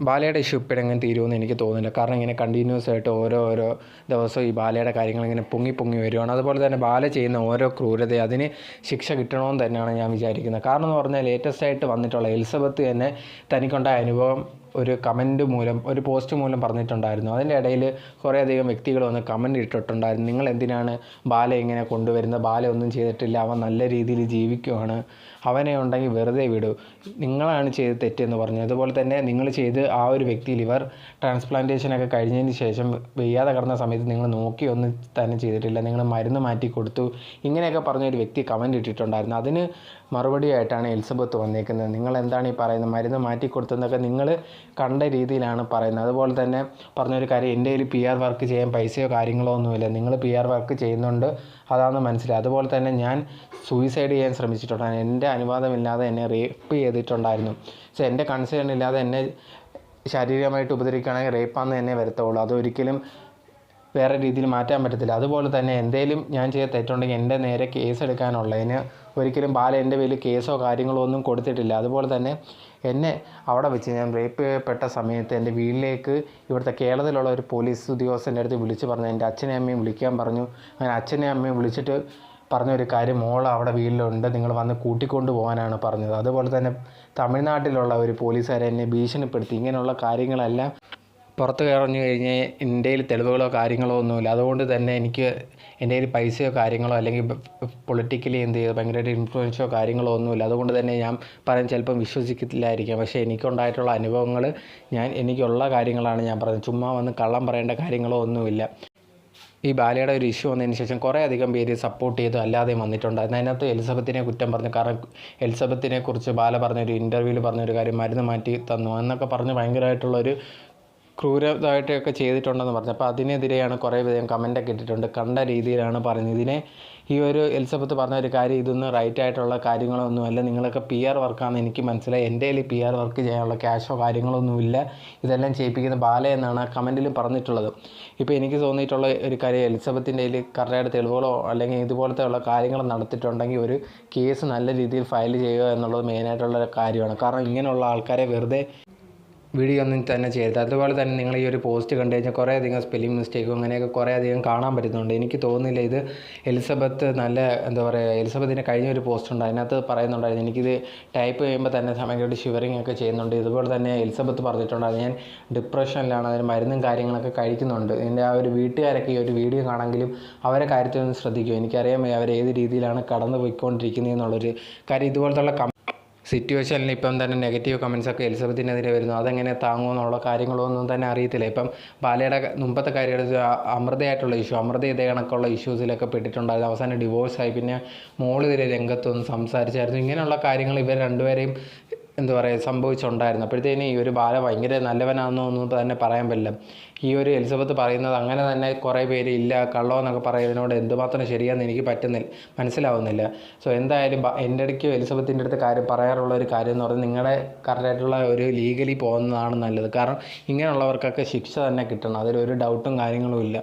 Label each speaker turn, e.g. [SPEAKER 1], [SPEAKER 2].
[SPEAKER 1] ബാലയുടെ ഇഷ്യൂ ഇപ്പോഴെങ്ങനെ തീരുമെന്ന് എനിക്ക് തോന്നുന്നില്ല. കാരണം ഇങ്ങനെ കണ്ടിന്യൂസ് ആയിട്ട് ഓരോ ഓരോ ദിവസവും ഈ ബാലയുടെ കാര്യങ്ങൾ ഇങ്ങനെ പൊങ്ങി പൊങ്ങി വരുവാണ് അതുപോലെ തന്നെ ബാല ചെയ്യുന്ന ഓരോ ക്രൂരത അതിന് ശിക്ഷ കിട്ടണമെന്ന് തന്നെയാണ് ഞാൻ വിചാരിക്കുന്നത്. കാരണം എന്ന് പറഞ്ഞാൽ ലേറ്റസ്റ്റ് ആയിട്ട് വന്നിട്ടുള്ള എലിസബത്ത് തന്നെ തനിക്കുണ്ടായ അനുഭവം ഒരു കമന്റ് മൂലം ഒരു പോസ്റ്റ് മൂലം പറഞ്ഞിട്ടുണ്ടായിരുന്നു. അതിന്റെ ഇടയിൽ കുറേയധികം വ്യക്തികൾ വന്ന് കമന്റ് ഇട്ടിട്ടുണ്ടായിരുന്നു. നിങ്ങൾ എന്തിനാണ് ബാല ഇങ്ങനെ കൊണ്ടുവരുന്നത്? ബാല ഒന്നും ചെയ്തിട്ടില്ല. അവൻ നല്ല രീതിയിൽ ജീവിക്കുവാണ്. അവനെ ഉണ്ടെങ്കിൽ വെറുതെ വിടൂ. നിങ്ങളാണ് ചെയ്ത് തെറ്റെന്ന് പറഞ്ഞു. അതുപോലെ തന്നെ നിങ്ങൾ ചെയ്ത് ആ ഒരു വ്യക്തിയിൽ ഇവർ ട്രാൻസ്പ്ലാന്റേഷനൊക്കെ കഴിഞ്ഞതിന് ശേഷം വെയ്യാതെ കിടന്ന സമയത്ത് നിങ്ങൾ നോക്കി ഒന്നും തന്നെ ചെയ്തിട്ടില്ല. നിങ്ങൾ മരുന്ന് മാറ്റി കൊടുത്തു. ഇങ്ങനെയൊക്കെ പറഞ്ഞ ഒരു വ്യക്തി കമന്റ് ഇട്ടിട്ടുണ്ടായിരുന്നു. അതിന് മറുപടിയായിട്ടാണ് എലിസബത്ത് വന്നേക്കുന്നത്. നിങ്ങൾ എന്താണ് ഈ പറയുന്നത്? മരുന്ന് മാറ്റി കൊടുത്തെന്നൊക്കെ നിങ്ങൾ കണ്ട രീതിയിലാണ് പറയുന്നത്. അതുപോലെ തന്നെ പറഞ്ഞൊരു കാര്യം എന്റെ കയ്യിൽ പി ആർ വർക്ക് ചെയ്യാൻ പൈസയോ കാര്യങ്ങളോ ഒന്നുമില്ല. നിങ്ങൾ പി ആർ വർക്ക് ചെയ്യുന്നുണ്ട്. അതാണെന്ന് മനസ്സിലായി. അതുപോലെ തന്നെ ഞാൻ സൂയിസൈഡ് ചെയ്യാൻ ശ്രമിച്ചിട്ടുണ്ടായിരുന്നു. എന്റെ അനുവാദമില്ലാതെ എന്നെ റേപ്പ് ചെയ്തിട്ടുണ്ടായിരുന്നു. സോ എന്റെ കൺസേൺ ഇല്ലാതെ എന്നെ ശാരീരികമായിട്ട് ഉപദ്രവിക്കുകയാണെങ്കിൽ റേപ്പാന്ന് തന്നെ വരത്തുള്ളൂ. അതൊരിക്കലും വേറെ രീതിയിൽ മാറ്റാൻ പറ്റത്തില്ല. അതുപോലെ തന്നെ എന്തെങ്കിലും ഞാൻ ചെയ്ത തെറ്റുണ്ടെങ്കിൽ എന്റെ നേരെ കേസ് എടുക്കാനുള്ളതിന് ഒരിക്കലും ബാല എന്റെ പേരിൽ കേസോ കാര്യങ്ങളോ ഒന്നും കൊടുത്തിട്ടില്ല. അതുപോലെ തന്നെ എന്നെ അവിടെ വെച്ച് ഞാൻ റേപ്പ് ചെയ്യപ്പെട്ട സമയത്ത് എന്റെ വീട്ടിലേക്ക് ഇവിടുത്തെ കേരളത്തിലുള്ള ഒരു പോലീസ് ഉദ്യോഗസ്ഥന്റെ അടുത്ത് വിളിച്ച് പറഞ്ഞു. എന്റെ അച്ഛനെയും അമ്മയും വിളിക്കാൻ പറഞ്ഞു. അങ്ങനെ അച്ഛനെയും അമ്മയും വിളിച്ചിട്ട് പറഞ്ഞ ഒരു കാര്യം മോൾ അവിടെ വീട്ടിലുണ്ട്. നിങ്ങൾ വന്ന് കൂട്ടിക്കൊണ്ട് പോകാനാണ് പറഞ്ഞത്. അതുപോലെ തന്നെ തമിഴ്നാട്ടിലുള്ള ഒരു പോലീസുകാരെ എന്നെ ഭീഷണിപ്പെടുത്തി. ഇങ്ങനെയുള്ള കാര്യങ്ങളെല്ലാം പുറത്ത് കയറഞ്ഞു കഴിഞ്ഞാൽ എന്റെ കയ്യിൽ തെളിവുകളോ കാര്യങ്ങളോ ഒന്നുമില്ല. അതുകൊണ്ട് തന്നെ എനിക്ക് എന്റെ കയ്യിൽ പൈസയോ കാര്യങ്ങളോ അല്ലെങ്കിൽ പൊളിറ്റിക്കലി എന്ത് ചെയ്ത് ഭയങ്കരമായിട്ട് ഇൻഫ്ലുവൻസോ കാര്യങ്ങളോ ഒന്നുമില്ല. അതുകൊണ്ട് തന്നെ ഞാൻ പറയാൻ ചിലപ്പം വിശ്വസിക്കത്തില്ലായിരിക്കാം. പക്ഷേ എനിക്കുണ്ടായിട്ടുള്ള അനുഭവങ്ങൾ ഞാൻ എനിക്കുള്ള കാര്യങ്ങളാണ് ഞാൻ പറഞ്ഞത്. ചുമ്മാ വന്ന് കള്ളം പറയേണ്ട കാര്യങ്ങളോ ഒന്നുമില്ല. ഈ ബാലയുടെ ഒരു ഇഷ്യൂ വന്നതിന് ശേഷം കുറേ അധികം പേര് സപ്പോർട്ട് ചെയ്ത് അല്ലാതെയും വന്നിട്ടുണ്ട്. അതിനകത്ത് എലിസബത്തിനെ കുറ്റം പറഞ്ഞു കാരണം എലിസബത്തിനെ കുറിച്ച് ബാല പറഞ്ഞൊരു ഇന്റർവ്യൂവിൽ പറഞ്ഞൊരു കാര്യം മരുന്ന് മാറ്റി തന്നു. എന്നൊക്കെ പറഞ്ഞ് ഭയങ്കരമായിട്ടുള്ളൊരു ക്രൂരമായിട്ടൊക്കെ ചെയ്തിട്ടുണ്ടെന്ന് പറഞ്ഞു. അപ്പോൾ അതിനെതിരെയാണ് കുറേ വിധം കമന്റൊക്കെ ഇട്ടിട്ടുണ്ട്. കണ്ട രീതിയിലാണ് പറഞ്ഞത് ഇതിനെ ഈ ഒരു എലിസബത്ത് പറഞ്ഞ ഒരു കാര്യം ഇതൊന്നും റൈറ്റ് ആയിട്ടുള്ള കാര്യങ്ങളൊന്നുമല്ല നിങ്ങളൊക്കെ പി ആർ വർക്കാണെന്ന് എനിക്ക് മനസ്സിലായി. എന്റെ കയ്യിൽ പി ആർ വർക്ക് ചെയ്യാനുള്ള ക്യാഷോ കാര്യങ്ങളൊന്നുമില്ല ഇതെല്ലാം ചെയ്യിപ്പിക്കുന്ന ബാല എന്നാണ് ആ കമന്റിലും പറഞ്ഞിട്ടുള്ളത്. ഇപ്പോൾ എനിക്ക് തോന്നിയിട്ടുള്ള ഒരു കാര്യം എലിസബത്തിന്റെ കയ്യിൽ കറക്റ്റായിട്ട് തെളിവുകളോ അല്ലെങ്കിൽ ഇതുപോലത്തെ ഉള്ള കാര്യങ്ങൾ നടത്തിയിട്ടുണ്ടെങ്കിൽ ഒരു കേസ് നല്ല രീതിയിൽ ഫയൽ ചെയ്യുക എന്നുള്ളത് മെയിനായിട്ടുള്ള കാര്യമാണ്. കാരണം ഇങ്ങനെയുള്ള ആൾക്കാരെ വെറുതെ വീഡിയോ ഒന്നും തന്നെ ചെയ്യരുത്. അതുപോലെ തന്നെ നിങ്ങൾ ഈ ഒരു പോസ്റ്റ് കണ്ടു കഴിഞ്ഞാൽ കുറേ അധികം സ്പെല്ലിംഗ് മിസ്റ്റേക്കും അങ്ങനെയൊക്കെ കുറേ അധികം കാണാൻ പറ്റുന്നുണ്ട്. എനിക്ക് തോന്നുന്നില്ല ഇത് എലിസബത്ത് നല്ല എന്താ പറയുക എലിസബത്തിന്റെ കഴിഞ്ഞ ഒരു പോസ്റ്റ് ഉണ്ട്. അതിനകത്ത് പറയുന്നുണ്ടായിരുന്നു. എനിക്കിത് ടൈപ്പ് ചെയ്യുമ്പോൾ തന്നെ ഭയങ്കരമായിട്ട് ഷിവറിങ് ഒക്കെ ചെയ്യുന്നുണ്ട്. ഇതുപോലെ തന്നെ എലിസബത്ത് പറഞ്ഞിട്ടുണ്ടായിരുന്നു ഞാൻ ഡിപ്രഷനിലാണ് അതിന് മരുന്നും കാര്യങ്ങളൊക്കെ കഴിക്കുന്നുണ്ട്. എന്റെ ആ ഒരു വീട്ടുകാരൊക്കെ ഈ ഒരു വീഡിയോ കാണെങ്കിലും അവരെ കാര്യത്തിൽ ഒന്ന് ശ്രദ്ധിക്കും എനിക്കറിയാം അവർ ഏത് രീതിയിലാണ് കടന്നു പോയിക്കൊണ്ടിരിക്കുന്നത് എന്നുള്ളൊരു കാര്യം ഇതുപോലത്തുള്ള സിറ്റുവേഷനിൽ ഇപ്പം തന്നെ നെഗറ്റീവ് കമൻസ് ഒക്കെ എലിസബത്തിനെതിരെ വരുന്നു. അതെങ്ങനെ താങ്ങുമെന്നുള്ള കാര്യങ്ങളൊന്നും തന്നെ അറിയത്തില്ല. ഇപ്പം ബാലയുടെ മുമ്പത്തെ കാര്യം അമൃതയായിട്ടുള്ള ഇഷ്യൂ അമൃത ഇതേ കണക്കുള്ള ഇഷ്യൂസിലൊക്കെ പെട്ടിട്ടുണ്ടായിരുന്നു. അവസാനം ഡിവോഴ്സായി പിന്നെ മോളിതിരെ രംഗത്തൊന്ന് സംസാരിച്ചായിരുന്നു. ഇങ്ങനെയുള്ള കാര്യങ്ങൾ ഇവർ രണ്ടുപേരെയും എന്താ പറയുക സംഭവിച്ചുണ്ടായിരുന്നു. അപ്പോഴത്തേന് ഈ ഒരു ബാല ഭയങ്കര നല്ലവനാണെന്നോ ഒന്നും തന്നെ പറയാൻ പറ്റില്ല. ഈ ഒരു എലിസബത്ത് പറയുന്നത് അങ്ങനെ തന്നെ കുറേ പേര് ഇല്ല കള്ളോ എന്നൊക്കെ പറയുന്നതിനോട് എന്തുമാത്രം ശരിയാന്ന് എനിക്ക് പറ്റുന്നില്ല മനസ്സിലാവുന്നില്ല. സോ എന്തായാലും എന്റെ ഇടയ്ക്ക് എലിസബത്തിന്റെ അടുത്ത് കാര്യം പറയാറുള്ള ഒരു കാര്യം എന്ന് പറഞ്ഞാൽ നിങ്ങളുടെ കറക്റ്റായിട്ടുള്ള ഒരു ലീഗലി പോകുന്നതാണ് നല്ലത്. കാരണം ഇങ്ങനെയുള്ളവർക്കൊക്കെ ശിക്ഷ തന്നെ കിട്ടണം അതിലൊരു ഡൗട്ടും കാര്യങ്ങളും ഇല്ല.